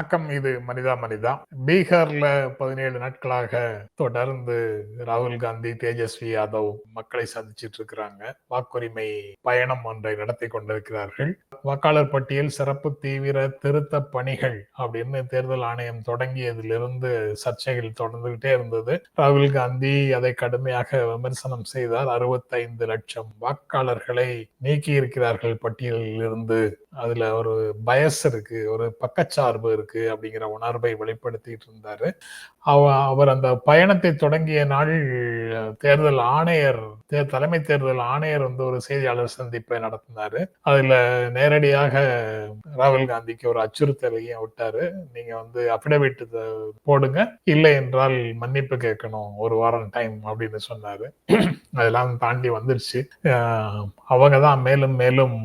வணக்கம். இது மனிதா மனிதா. பீகார்ல பதினேழு நாட்களாக தொடர்ந்து ராகுல் காந்தி தேஜஸ்வி யாதவ் மக்களை சந்திச்சிட்டு இருக்கிறாங்க. வாக்குரிமை பயணம் ஒன்றை நடத்தி கொண்டிருக்கிறார்கள். வாக்காளர் பட்டியல் சிறப்பு தீவிர திருத்த பணிகள் அப்படின்னு தேர்தல் ஆணையம் தொடங்கியதிலிருந்து சர்ச்சைகள் தொடர்ந்துகிட்டே இருந்தது. ராகுல் காந்தி அதை கடுமையாக விமர்சனம் செய்தார். அறுபத்தைந்து லட்சம் வாக்காளர்களை நீக்கி இருக்கிறார்கள் பட்டியலில் இருந்து அதுல ஒரு பயஸ் இருக்கு ஒரு பக்கச்சார்பு இருக்கு. இருக்கு அப்படிங்கிற உணர்வை வெளிப்படுத்திட்டு இருந்தாரு. அவ அவர் அந்த பயணத்தை தொடங்கிய நாள் தேர்தல் ஆணையர் தலைமை தேர்தல் ஆணையர் வந்து ஒரு செய்தியாளர் சந்திப்பை நடத்தினாரு. அதுல நேரடியாக ராகுல் காந்திக்கு ஒரு அச்சுறுத்தலையும் விட்டாரு. நீங்க வந்து அபிடவிட் போடுங்க. இல்லை என்றால் மன்னிப்பு கேட்கணும். ஒரு வாரம் டைம் அப்படின்னு சொன்னாரு. அதெல்லாம் தாண்டி வந்துருச்சு. அவங்க தான் மேலும் மேலும்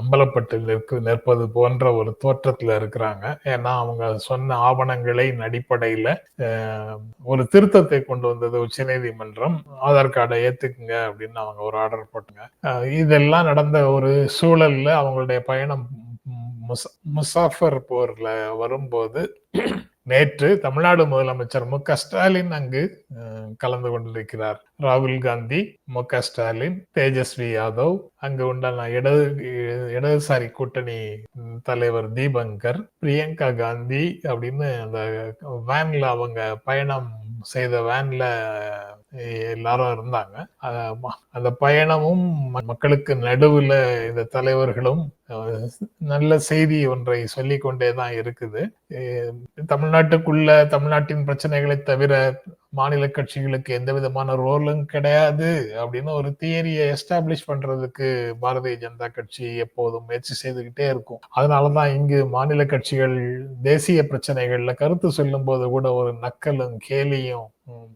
அம்பலப்பட்டு நிற்பது போன்ற ஒரு தோற்றத்தில் இருக்கிறாங்க. ஏன்னா அவங்க சொன்ன ஆவணங்களின் அடிப்படையில் ஒரு திருத்தத்தை கொண்டு வந்தது உச்சநீதிமன்றம். ஆதார் கார்டை ஏத்துக்குங்க அப்படின்னு அவங்க ஒரு ஆர்டர் போட்டுங்க. இதெல்லாம் நடந்த ஒரு சூழல்ல அவங்களுடைய பயணம் முசாஃபர் போர்ல வரும்போது நேற்று தமிழ்நாடு முதலமைச்சர் மு க ஸ்டாலின் அங்கு கலந்து கொண்டிருக்கிறார். ராகுல் காந்தி மு க ஸ்டாலின் தேஜஸ்வி யாதவ் அங்கு உண்டான இடது இடதுசாரி கூட்டணி தலைவர் தீபங்கர் பிரியங்கா காந்தி அப்படின்னு அந்த வேன்ல அவங்க பயணம் செய்த வேன்ல எல்லாரும் இருந்தாங்க. அந்த பயணமும் மக்களுக்கு நடுவுல இந்த தலைவர்களும் அஹ், நல்ல செய்தி ஒன்றை சொல்லி கொண்டே தான் இருக்குது. அஹ், தமிழ்நாட்டுக்குள்ள தமிழ்நாட்டின் பிரச்சனைகளை தவிர மாநில கட்சிகளுக்கு எந்த விதமான ரோலும் கிடையாது அப்படின்னு ஒரு தியரியை எஸ்டாப்ளிஷ் பண்றதுக்கு பாரதிய ஜனதா கட்சி எப்போதும் முயற்சி செய்துகிட்டே இருக்கும். அதனாலதான் இங்கு மாநில கட்சிகள் தேசிய பிரச்சனைகள்ல கருத்து சொல்லும் போது கூட ஒரு நக்கலும் கேலியும்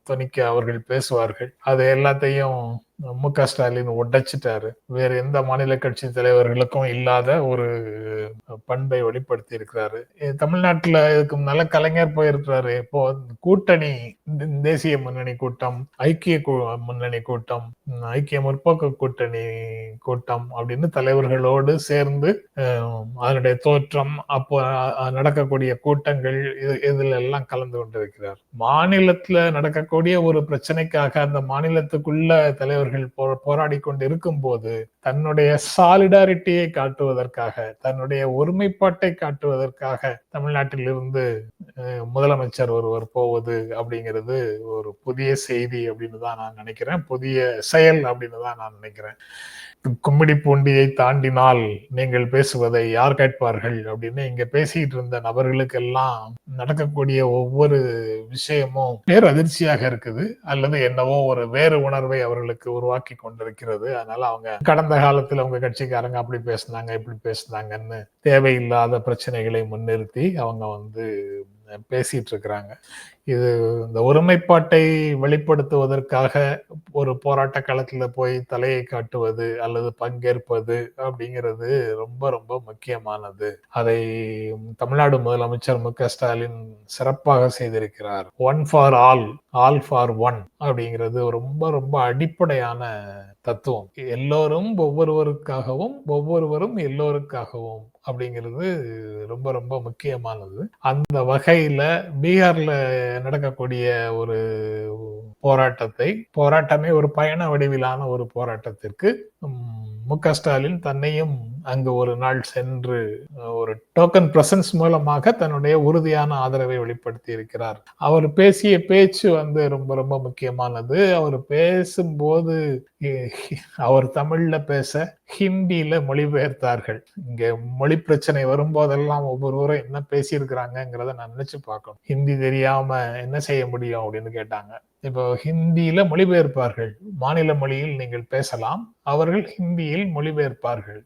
துணிக்க அவர்கள் பேசுவார்கள். அது எல்லாத்தையும் மு க. ஸ்டாலின் உடைச்சிட்டாரு. வேற எந்த மாநில கட்சி தலைவர்களுக்கும் இல்லாத ஒரு பண்பை வெளிப்படுத்தி இருக்கிறாரு. தமிழ்நாட்டுல இதுக்கு நல்ல கலைஞர் போயிருக்கிறாரு. இப்போ கூட்டணி தேசிய முன்னணி கூட்டம் ஐக்கிய கூ- முன்னணி கூட்டம் ஐக்கிய முற்போக்கு கூட்டணி கூட்டம் அப்படின்னு தலைவர்களோடு சேர்ந்து அதனுடைய தோற்றம் அப்போ நடக்கக்கூடிய கூட்டங்கள் இது இதுல எல்லாம் கலந்து கொண்டிருக்கிறார். மாநிலத்துல நடக்கக்கூடிய ஒரு பிரச்சனைக்காக அந்த மாநிலத்துக்குள்ள தலைவர்கள் போ போராடி கொண்டு இருக்கும்போது தன்னுடைய சாலிடாரிட்டியை காட்டுவதற்காக தன்னுடைய ஒருமைப்பாட்டை காட்டுவதற்காக தமிழ்நாட்டில் இருந்து அஹ், முதலமைச்சர் ஒருவர் போவது அப்படிங்கிறது ஒரு புதிய செய்தி அப்படின்னு தான் நான் நினைக்கிறேன். புதிய செயல் அப்படின்னு தான் நான் நினைக்கிறேன். கும்மிடி பூண்டியை தாண்டினால் நீங்கள் பேசுவதை யார் கேட்பார்கள்? அப்படின்னு இங்க பேசிட்டு இருந்த நபர்களுக்கெல்லாம் நடக்கக்கூடிய ஒவ்வொரு விஷயமும் பேர் அதிர்ச்சியாக இருக்குது. அல்லது என்னவோ ஒரு வேறு உணர்வை அவர்களுக்கு உருவாக்கி கொண்டிருக்கிறது. அதனால அவங்க கடந்த காலத்தில் அவங்க கட்சிக்காரங்க அப்படி பேசுனாங்க இப்படி பேசுனாங்கன்னு தேவையில்லாத பிரச்சனைகளை முன்னிறுத்தி அவங்க வந்து பேசிட்டு இருக்கிறாங்க இது இந்த ஒருமைப்பாட்டை வெளிப்படுத்துவதற்காக ஒரு போராட்ட களத்துல போய் தலையை காட்டுவது அல்லது பங்கேற்பது அப்படிங்கிறது ரொம்ப ரொம்ப முக்கியமானது. அதை தமிழ்நாடு முதலமைச்சர் மு க ஸ்டாலின் சிறப்பாக செய்திருக்கிறார். One for all all for one அப்படிங்கிறது ரொம்ப ரொம்ப அடிப்படையான தத்துவம். எல்லோரும் ஒவ்வொருவருக்காகவும் ஒவ்வொருவரும் எல்லோருக்காகவும் அப்படிங்கிறது ரொம்ப ரொம்ப முக்கியமானது. அந்த வகையில பீகார்ல நடக்கக்கூடிய ஒரு போராட்டத்தை போராட்டமே ஒரு பயண வடிவிலான ஒரு போராட்டத்திற்கு மு க ஸ்டாலின் தன்னையும் அங்கு ஒரு நாள் சென்று ஒரு டோக்கன் பிரசன்ஸ் மூலமாக தன்னுடைய உறுதியான ஆதரவை வெளிப்படுத்தி இருக்கிறார் அவர் பேசிய பேச்சு வந்து ரொம்ப ரொம்ப முக்கியமானது. அவர் பேசும்போது அவர் தமிழ்ல பேச ஹிந்தியில மொழிபெயர்த்தார்கள். இங்க மொழி பிரச்சனை வரும்போதெல்லாம் ஒவ்வொருவரும் என்ன பேசியிருக்கிறாங்கிறத நான் நினைச்சு பார்க்கணும். ஹிந்தி தெரியாம என்ன செய்ய முடியும் அப்படின்னு கேட்டாங்க. இப்போ ஹிந்தியில மொழிபெயர்ப்பார்கள். மாநில மொழியில் நீங்கள் பேசலாம். அவர்கள் ஹிந்தியில் மொழிபெயர்ப்பார்கள்.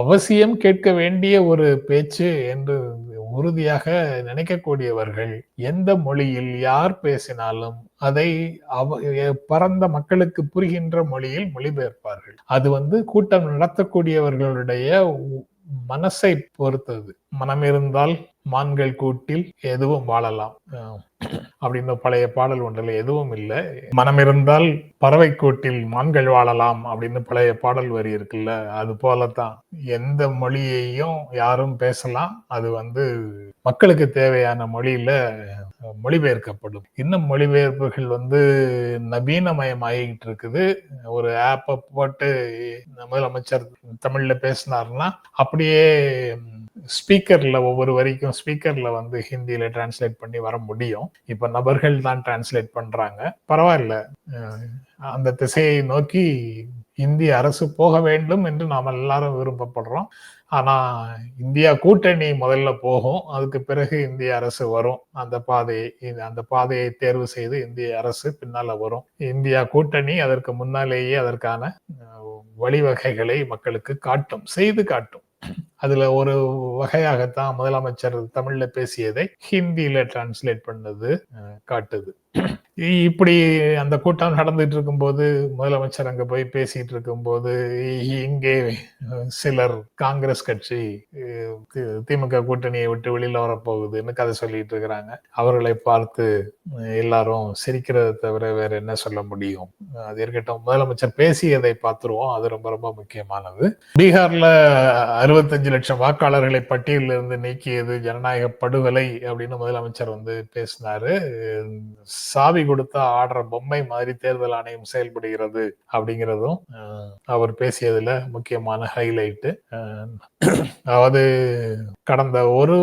அவசியம் கேட்க வேண்டிய ஒரு பேச்சு என்று உறுதியாக நினைக்கக்கூடியவர்கள் எந்த மொழியில் யார் பேசினாலும் அதை அவ பரந்த மக்களுக்கு புரிகின்ற மொழியில் மொழிபெயர்ப்பார்கள். அது வந்து கூட்டம் நடத்தக்கூடியவர்களுடைய உ- மனசை பொறுத்தது. மனம் இருந்தால் மான்கள் கூட்டில் எதுவும் வாழலாம். அப்படின்னு பழைய பாடல் ஒன்றில் எதுவும் இல்லை. மனம் இருந்தால் பறவை கூட்டில் மான்கள் வாழலாம் அப்படின்னு பழைய பாடல் வரி இருக்குல்ல அது போலத்தான். எந்த மொழியையும் யாரும் பேசலாம். அது வந்து மக்களுக்கு தேவையான மொழியில மொழிபெயர்க்கப்படும். இன்னும் மொழிபெயர்ப்புகள் வந்து நவீனமயமாகிட்டு இருக்குது ஒரு ஆப்பை போட்டு முதலமைச்சர் தமிழ்ல பேசினார்னா அப்படியே ஸ்பீக்கர்ல ஒவ்வொரு வரைக்கும் ஸ்பீக்கர்ல வந்து ஹிந்தியில டிரான்ஸ்லேட் பண்ணி வர முடியும். இப்ப நபர்கள் தான் டிரான்ஸ்லேட் பண்றாங்க. பரவாயில்ல. அந்த திசையை நோக்கி இந்திய அரசு போக வேண்டும் என்று நாம் எல்லாரும் விரும்பப்படுறோம். ஆனா இந்தியா கூட்டணி முதல்ல போகும். அதுக்கு பிறகு இந்திய அரசு வரும். அந்த பாதையை அந்த பாதையை தேர்வு செய்து இந்திய அரசு பின்னால வரும். இந்தியா கூட்டணி அதற்கு முன்னாலேயே அதற்கான வழிவகைகளை மக்களுக்கு காட்டும் செய்து காட்டும். அதுல ஒரு வகையாகத்தான் முதலமைச்சர் தமிழ்ல பேசியதை ஹிந்தியில டிரான்ஸ்லேட் பண்ணது காட்டுது. இப்படி அந்த கூட்டம் நடந்துட்டு இருக்கும்போது முதலமைச்சர் அங்க போய் பேசிட்டு இருக்கும்போது இங்கே சிலர் காங்கிரஸ் கட்சி திமுக கூட்டணியை விட்டு வெளியில வரப்போகுதுன்னு கதை சொல்லிட்டு இருக்கிறாங்க அவர்களை பார்த்து எல்லாரும் சிரிக்கிறதை தவிர வேற என்ன சொல்ல முடியும்? அது இருக்கட்டும். முதலமைச்சர் பேசியதை பார்த்துருவோம். அது ரொம்ப ரொம்ப முக்கியமானது. பீகார்ல அறுபத்தஞ்சு லட்சம் வாக்காளர்களை பட்டியலில் இருந்து நீக்கியது ஜனநாயக படுகொலை அப்படின்னு முதலமைச்சர் வந்து பேசினாரு. சாவி கொடுத்தா ஆடுற பொம்மை மாதிரி தேர்தல் ஆணையம் செயல்படுகிறது அப்படிங்கிறதும் அவர் பேசியதுல முக்கியமான ஹைலைட்டு அதாவது கடந்த ஒரு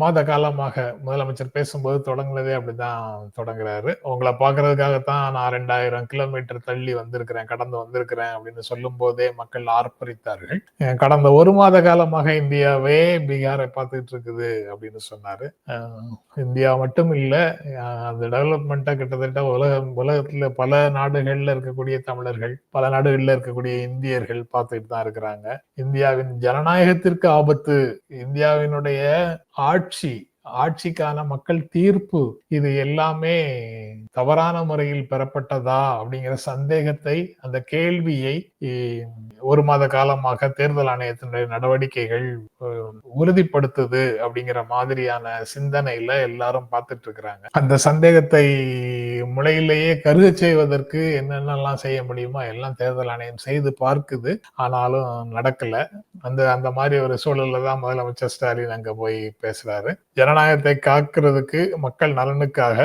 மாத காலமாக முதலமைச்சர் பேசும்போது தொடங்கினதே அப்படிதான் தொடங்குறாரு. உங்களை பாக்குறதுக்காகத்தான் நான் ரெண்டாயிரம் கிலோமீட்டர் தள்ளி வந்திருக்கிறேன் கடந்து வந்திருக்கிறேன் அப்படின்னு சொல்லும் போதே மக்கள் ஆர்ப்பரித்தார்கள். கடந்த ஒரு மாத காலமாக இந்தியாவே பீகாரை பார்த்துட்டு இருக்குது அப்படின்னு சொன்னாரு. இந்தியா மட்டும் இல்ல அந்த டெவலப்மெண்ட்டை கிட்டத்தட்ட உலகம் உலகத்துல பல நாடுகள்ல இருக்கக்கூடிய தமிழர்கள் பல நாடுகள்ல இருக்கக்கூடிய இந்தியர்கள் பார்த்துட்டு தான் இருக்கிறாங்க. இந்தியாவின் ஜனநாயகத்திற்கு ஆபத்து இந்தியாவினுடைய ஆட்சி ஆட்சிக்கான மக்கள் தீர்ப்பு இது எல்லாமே தவறான முறையில் பெறப்பட்டதா அப்படிங்கிற சந்தேகத்தை அந்த கேள்வியை ஒரு மாத காலமாக தேர்தல் ஆணையத்தினுடைய நடவடிக்கைகள் உறுதிப்படுத்துது அப்படிங்கிற மாதிரியான சிந்தனையில எல்லாரும் பார்த்துட்டு இருக்கிறாங்க அந்த சந்தேகத்தை முளையிலேயே கருக செய்வதற்கு என்னென்னலாம் செய்ய முடியுமோ எல்லாம் தேர்தல் ஆணையம் செய்து பார்க்குது. ஆனாலும் நடக்கல. அந்த அந்த மாதிரி ஒரு சூழல்ல தான் முதலமைச்சர் ஸ்டாலின் அங்க போய் பேசுறாரு. ஜனநாயகத்தை காக்கிறதுக்கு மக்கள் நலனுக்காக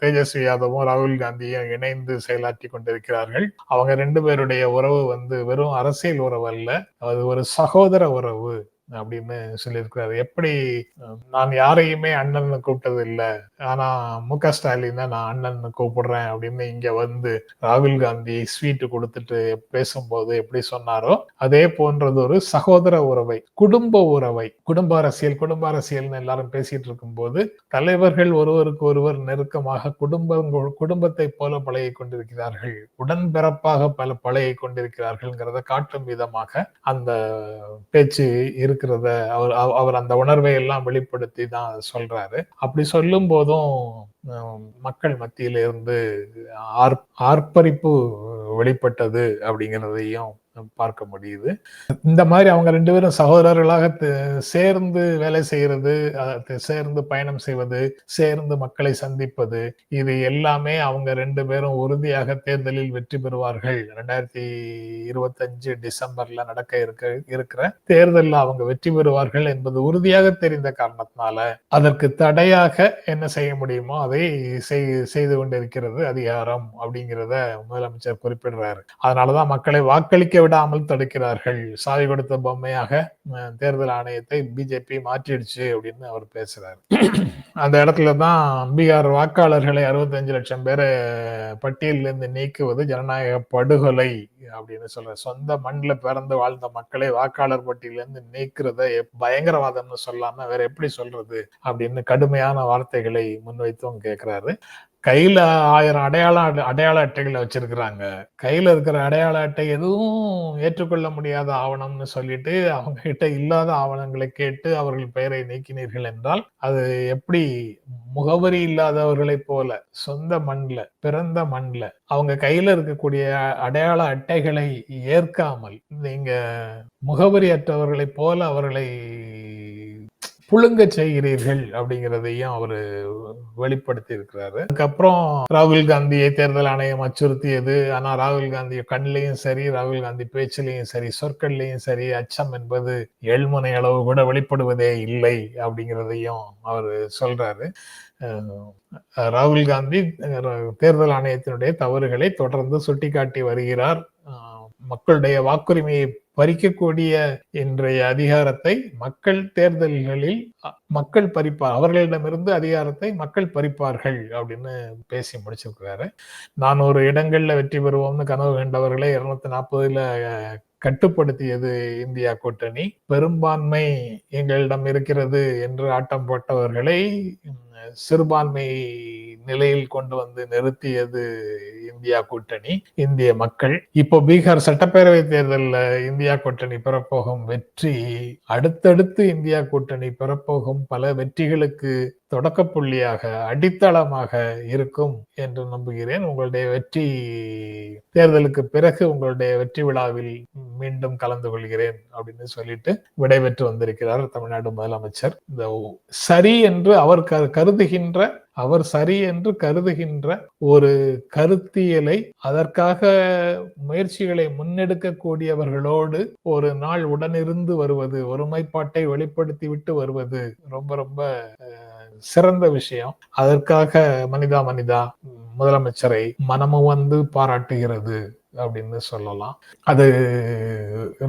தேஜஸ்வி யாதவும் ராகுல் காந்தியும் இணைந்து செயலாற்றி கொண்டிருக்கிறார்கள். அவங்க ரெண்டு பேருடைய உறவு வந்து வெறும் அரசியல் உறவு அல்ல அது ஒரு சகோதர உறவு அப்படின்னு சொல்லியிருக்கிறாரு. எப்படி நான் யாரையுமே அண்ணன் கூப்பிட்டது இல்லை ஆனா மு க ஸ்டாலின் தான் நான் அண்ணன் கூப்பிடுறேன் அப்படின்னு இங்க வந்து ராகுல் காந்தி ஸ்வீட் கொடுத்துட்டு பேசும்போது எப்படி சொன்னாரோ அதே போன்றது ஒரு சகோதர உறவை குடும்ப உறவை குடும்ப அரசியல் குடும்ப அரசியல்னு எல்லாரும் பேசிட்டு இருக்கும் போது தலைவர்கள் ஒருவருக்கு ஒருவர் நெருக்கமாக குடும்பங்கள் குடும்பத்தை போல பழகி கொண்டிருக்கிறார்கள் உடன்பிறப்பாக பல பழகி கொண்டிருக்கிறார்கள்ங்கிறத காட்டும் விதமாக அந்த பேச்சு இருக்கிறத அவர் அவ- அவர் அந்த உணர்வை எல்லாம் வெளிப்படுத்தி தான் சொல்றாரு. அப்படி சொல்லும் போதும் அஹ், மக்கள் மத்தியிலிருந்து ஆர் ஆர்ப்பரிப்பு வெளிப்பட்டது அப்படிங்கிறதையும் பார்க்க முடியுது. இந்த மாதிரி அவங்க ரெண்டு பேரும் சகோதரர்களாக சேர்ந்து வேலை செய்யறது சேர்ந்து பயணம் செய்வது சேர்ந்து மக்களை சந்திப்பது இது எல்லாமே அவங்க ரெண்டு பேரும் உறுதியாக தேர்தலில் வெற்றி பெறுவார்கள். ரெண்டாயிரத்தி இருபத்தஞ்சு டிசம்பர்ல நடக்க இருக்க இருக்கிற தேர்தலில் அவங்க வெற்றி பெறுவார்கள் என்பது உறுதியாக தெரிந்த காரணத்தினால அதற்கு தடையாக என்ன செய்ய முடியுமோ அதை செய்- செய்து கொண்டிருக்கிறது அதிகாரம் அப்படிங்கிறத முதலமைச்சர் குறிப்பிடுறாரு. அதனாலதான் மக்களை வாக்களிக்க விடாமல் தடுக்கிறார்கள். சாவி கொடுத்த பொம்மையாக தேர்தல் ஆணையத்தை பிஜேபி மாற்றிடுச்சு அப்படின்னு அவர் பேசுறாரு. அந்த இடத்துல தான் பீகார் வாக்காளர்களை அறுபத்தஞ்சு லட்சம் பேரை பட்டியலிருந்து நீக்குவது ஜனநாயக படுகொலை அப்படின்னு சொல்ற சொந்த மண்ணில் பிறந்து வாழ்ந்த மக்களை வாக்காளர் பட்டியலிருந்து நீக்கிறத பயங்கரவாதம்னு சொல்லாம வேற எப்படி சொல்றது அப்படின்னு கடுமையான வார்த்தைகளை முன்வைத்தும் கேட்கிறாரு கையில ஆயிரம் அடையாள அடையாள அட்டைகளை வச்சிருக்கிறாங்க. கையில இருக்கிற அடையாள அட்டை எதுவும் ஏற்றுக்கொள்ள முடியாத ஆவணம்னு சொல்லிட்டு அவங்க கிட்ட இல்லாத ஆவணங்களை கேட்டு அவர்கள் பெயரை நீக்கினீர்கள் என்றால் அது எப்படி முகவரி இல்லாதவர்களைப் போல சொந்த மண்ல பிறந்த மண்ல அவங்க கையில இருக்கக்கூடிய அடையாள அட்டைகளை ஏற்காமல் நீங்க முகவரி அற்றவர்களைப் போல அவர்களை புழுங்க செய்கிறீர்கள் அப்படிங்கிறதையும் அவர் வெளிப்படுத்தி இருக்கிறாரு அதுக்கப்புறம் ராகுல் காந்தியை தேர்தல் ஆணையம் அச்சுறுத்தியது. ஆனா ராகுல் காந்தி கண்ணிலையும் சரி ராகுல் காந்தி பேச்சிலையும் சரி சொற்கள்லையும் சரி அச்சம் என்பது ஏழ்முனை அளவு கூட வெளிப்படுவதே இல்லை அப்படிங்கிறதையும் அவர் சொல்றாரு. ராகுல் காந்தி தேர்தல் ஆணையத்தினுடைய தவறுகளை தொடர்ந்து சுட்டிக்காட்டி வருகிறார். மக்களுடைய வாக்குரிமையை பறிக்கக்கூடிய இன்றைய அதிகாரத்தை மக்கள் தேர்தல்களில் மக்கள் பறிப்பார் அவர்களிடமிருந்து அதிகாரத்தை மக்கள் பறிப்பார்கள் அப்படின்னு பேசி முடிச்சிருக்கிறாரு. நானூறு இடங்கள்ல வெற்றி பெறுவோம்னு கனவு கண்டவர்களை இருநூத்தி நாற்பதுல கட்டுப்படுத்தியது இந்தியா கூட்டணி. பெரும்பான்மை எங்களிடம் இருக்கிறது என்று ஆட்டம் போட்டவர்களை சிறுபான்மை நிலையில் கொண்டு வந்து நிறுத்தியது இந்தியா கூட்டணி இந்திய மக்கள். இப்போ பீகார் சட்டப்பேரவை தேர்தலில் இந்தியா கூட்டணி பெறப்போகும் வெற்றி அடுத்தடுத்து இந்தியா கூட்டணி பெறப்போகும் பல வெற்றிகளுக்கு தொடக்க புள்ளியாக அடித்தளமாக இருக்கும் என்று நம்புகிறேன். உங்களுடைய வெற்றி தேர்தலுக்கு பிறகு உங்களுடைய வெற்றி விழாவில் மீண்டும் கலந்து கொள்கிறேன் அப்படின்னு சொல்லிட்டு விடைபெற்று வந்திருக்கிறார் தமிழ்நாடு முதலமைச்சர். இந்த சரி என்று அவர் கருதுகின்ற அவர் சரி என்று கருதுகின்ற ஒரு கருத்தியலை அதற்காக முயற்சிகளை முன்னெடுக்கக்கூடியவர்களோடு ஒரு நாள் உடனிருந்து வருவது ஒருமைப்பாட்டை வெளிப்படுத்தி விட்டு வருவது ரொம்ப ரொம்ப சிறந்த விஷயம். அதற்காக மனிதா மனிதா முதலமைச்சரை மனமும் வந்து பாராட்டுகிறது. அப்படின்னு சொல்லலாம். அது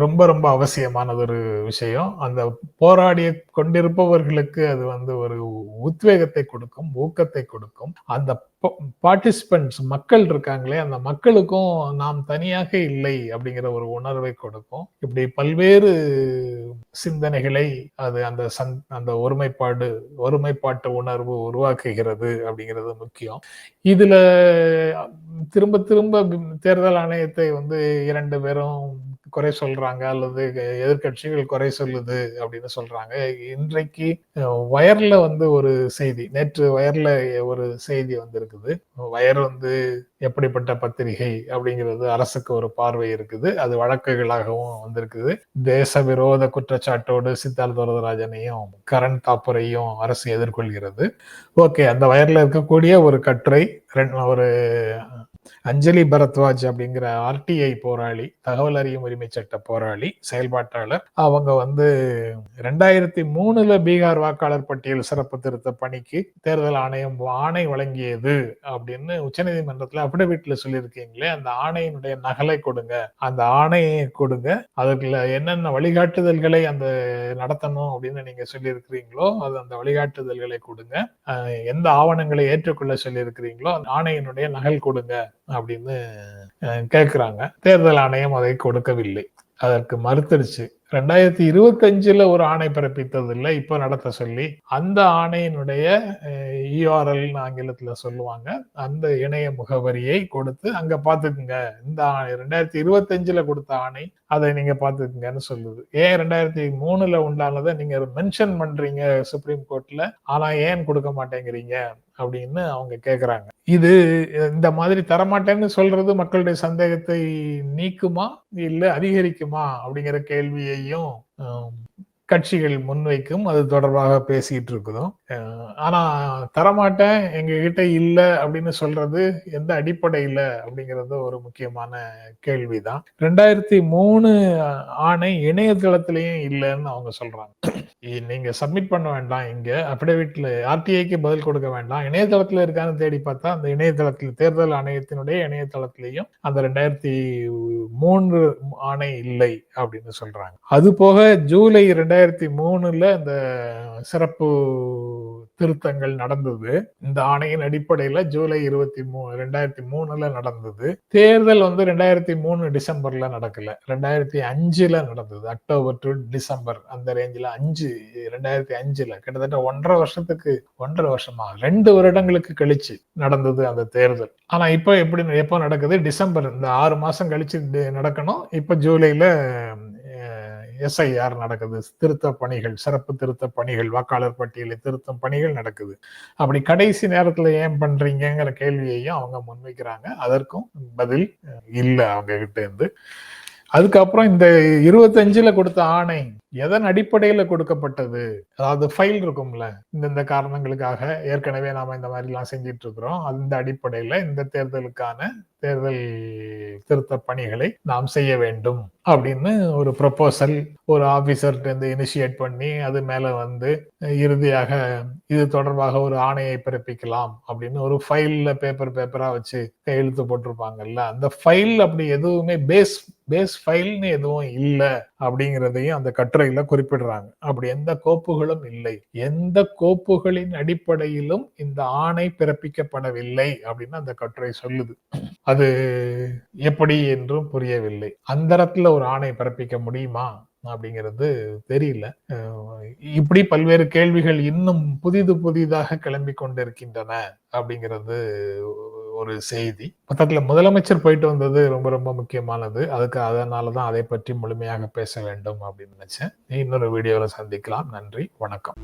ரொம்ப ரொம்ப அவசியமானது ஒரு விஷயம். அந்த போராடிய கொண்டிருப்பவர்களுக்கு அது வந்து ஒரு உத்வேகத்தை கொடுக்கும் ஊக்கத்தை கொடுக்கும். அந்த பார்ட்டிசிபென்ட்ஸ் மக்கள் இருக்காங்களே அந்த மக்களுக்கும் நாம் தனியாக இல்லை அப்படிங்கிற ஒரு உணர்வை கொடுக்கும். இப்படி பல்வேறு சிந்தனைகளை அது அந்த சந் அந்த ஒருமைப்பாடு ஒருமைப்பாட்டு உணர்வு உருவாக்குகிறது அப்படிங்கிறது முக்கியம். இதுல திரும்ப திரும்ப தேர்தல் ஆணையத்தை வந்து இரண்டு பேரும் குறை சொல்றாங்க அல்லது எதிர்கட்சிகள் குறை சொல்லுது அப்படின்னு சொல்றாங்க. இன்றைக்கு வயர்ல வந்து ஒரு செய்தி நேற்று வயர்ல ஒரு செய்தி வந்திருக்குது. வயர் வந்து எப்படிப்பட்ட பத்திரிகை அப்படிங்கிறது அரசுக்கு ஒரு பார்வை இருக்குது. அது வழக்குகளாகவும் வந்திருக்குது. தேச விரோத குற்றச்சாட்டோடு சித்தார்த்த வரதராஜனையும் கரண் தாப்பரையும் அரசு எதிர்கொள்கிறது. ஓகே அந்த வயர்ல இருக்கக்கூடிய ஒரு கட்டுரை ஒரு அஞ்சலி பரத்வாஜ் அப்படிங்கிற ஆர்டிஐ போராளி தகவல் அறியும் உரிமை சட்ட போராளி செயல்பாட்டாளர். அவங்க வந்து ரெண்டாயிரத்தி மூணுல பீகார் வாக்காளர் பட்டியல் சிறப்பு திருத்த பணிக்கு தேர்தல் ஆணையம் ஆணை வழங்கியது அப்படின்னு உச்சநீதிமன்றத்துல அபிடவிட்ல சொல்லியிருக்கீங்களே அந்த ஆணையினுடைய நகலை கொடுங்க. அந்த ஆணையை கொடுங்க. அதுக்குள்ள என்னென்ன வழிகாட்டுதல்களை அந்த நடத்தணும் அப்படின்னு நீங்க சொல்லியிருக்கிறீங்களோ அது அந்த வழிகாட்டுதல்களை கொடுங்க. எந்த ஆவணங்களை ஏற்றுக்கொள்ள சொல்லியிருக்கிறீங்களோ அந்த ஆணையினுடைய நகல் கொடுங்க. அப்படின்னு கேட்குறாங்க தேர்தல் ஆணையம் அதை கொடுக்கவில்லை. அதற்கு மறுத்துருச்சு ரெண்டாயிரத்தி இருபத்தஞ்சுல ஒரு ஆணை பிறப்பித்தது இல்லை இப்ப நடத்த சொல்லி அந்த ஆணையினுடைய இஆர்எல் ஆங்கிலத்துல சொல்லுவாங்க. அந்த இணைய முகவரியை கொடுத்து அங்க பாத்துக்குங்க. இந்த ஆணை ரெண்டாயிரத்தி இருபத்தஞ்சுல கொடுத்த ஆணை அதை நீங்க பாத்துக்குங்கன்னு சொல்லுது. ஏன் ரெண்டாயிரத்தி மூணுல உண்டானதை நீங்க மென்ஷன் பண்றீங்க சுப்ரீம் கோர்ட்ல ஆனா ஏன் கொடுக்க மாட்டேங்கிறீங்க? அப்படின்னு அவங்க கேக்குறாங்க. இது இந்த மாதிரி தரமாட்டேன்னு சொல்றது மக்களுடைய சந்தேகத்தை நீக்குமா? இல்ல அதிகரிக்குமா? அப்படிங்கிற கேள்வியை கேள்வியையும் கட்சிகள் முன்வைக்கும் அது தொடர்பாக பேசிட்டு இருக்குதும் ஆனா தரமாட்டேன் எங்க கிட்ட இல்ல அப்படின்னு சொல்றது எந்த அடிப்படையில அப்படிங்கிறது ஒரு முக்கியமான கேள்விதான். ரெண்டாயிரத்தி மூணு ஆணை இணையதளத்திலையும் இல்லைன்னு அவங்க சொல்றாங்க. நீங்க சப்மிட் பண்ண வேண்டாம் இங்க. அபிடவிட்ல ஆர்டிஐக்கு பதில் கொடுக்க வேண்டாம். இணையதளத்துல இருக்கான்னு தேடி பார்த்தா அந்த இணையதளத்தில் தேர்தல் ஆணையத்தினுடைய இணையதளத்திலையும் அந்த ரெண்டாயிரத்தி மூன்று ஆணை இல்லை அப்படின்னு சொல்றாங்க. அது போக ஜூலை ரெண்டாயிரத்தி ரெண்டாயிரத்தி மூணுல இந்த சிறப்பு திருத்தங்கள் நடந்தது. இந்த ஆணையின் அடிப்படையில ஜூலை இருபத்தி மூணு ரெண்டாயிரத்தி மூணுல நடந்தது. தேர்தல் வந்து ரெண்டாயிரத்தி மூணு டிசம்பர்ல நடக்கல. ரெண்டாயிரத்தி அஞ்சுல நடந்தது. அக்டோபர் டு டிசம்பர் அந்த ரேஞ்சில் அஞ்சு ரெண்டாயிரத்தி அஞ்சுல. கிட்டத்தட்ட ஒன்றரை வருஷத்துக்கு ஒன்றரை வருஷமா ரெண்டு வருடங்களுக்கு கழிச்சு நடந்தது அந்த தேர்தல். ஆனா இப்போ எப்படி எப்போ நடக்குது? டிசம்பர் இந்த ஆறு மாசம் கழிச்சு நடக்கணும். இப்போ ஜூலைல எஸ்ஐஆர் நடக்குது. திருத்த பணிகள் சிறப்பு திருத்த பணிகள் வாக்காளர் பட்டியலை திருத்தும் பணிகள் நடக்குது. அப்படி கடைசி நேரத்தில் ஏன் பண்றீங்கிற கேள்வியையும் அவங்க முன்வைக்கிறாங்க. அதற்கும் பதில் இல்லை அவங்க கிட்ட இருந்து. அதுக்கப்புறம் இந்த இருபத்தஞ்சுல கொடுத்த ஆணை எதன் அடிப்படையில் கொடுக்கப்பட்டது? அதாவது ஃபைல் இருக்கும்ல. இந்தந்த காரணங்களுக்காக ஏற்கனவே நாம இந்த மாதிரி எல்லாம் செஞ்சிட்டு இருக்கிறோம் அந்த அடிப்படையில இந்த தேர்தலுக்கான தேர்தல் திருத்த பணிகளை நாம் செய்ய வேண்டும் அப்படின்னு ஒரு ப்ரொபோசல் ஒரு ஆபீசர்கிட்ட இருந்து இனிஷியேட் பண்ணி அது மேல வந்து இறுதியாக இது தொடர்பாக ஒரு ஆணையை பிறப்பிக்கலாம் அப்படின்னு ஒரு ஃபைல்ல பேப்பர் பேப்பரா வச்சு கையெழுத்து போட்டிருப்பாங்கல்ல. அந்த ஃபைல் அப்படி எதுவுமே பேஸ் பேஸ் ஃபைல்னு எதுவும் இல்லை அப்படிங்கிறதையும் அந்த கட்டுரை கட்டுரையில குறிப்பிடுறாங்க. அப்படி எந்த கோப்புகளும் இல்லை. எந்த கோப்புகளின் அடிப்படையிலும் இந்த ஆணை பிறப்பிக்கப்படவில்லை அப்படின்னு அந்த கட்டுரை சொல்லுது. அது எப்படி என்றும் புரியவில்லை. அந்த இடத்துல ஒரு ஆணை பிறப்பிக்க முடியுமா அப்படிங்கிறது தெரியல. இப்படி பல்வேறு கேள்விகள் இன்னும் புதிது புதிதாக கிளம்பி கொண்டிருக்கின்றன அப்படிங்கிறது ஒரு செய்தி. மொத்தத்தில் முதலமைச்சர் போயிட்டு வந்தது ரொம்ப ரொம்ப முக்கியமானது. அதுக்கு அதனாலதான் அதை பற்றி முழுமையாக பேச வேண்டும் அப்படின்னு நினைச்சேன். இன்னொரு வீடியோவில் சந்திக்கலாம். நன்றி. வணக்கம்.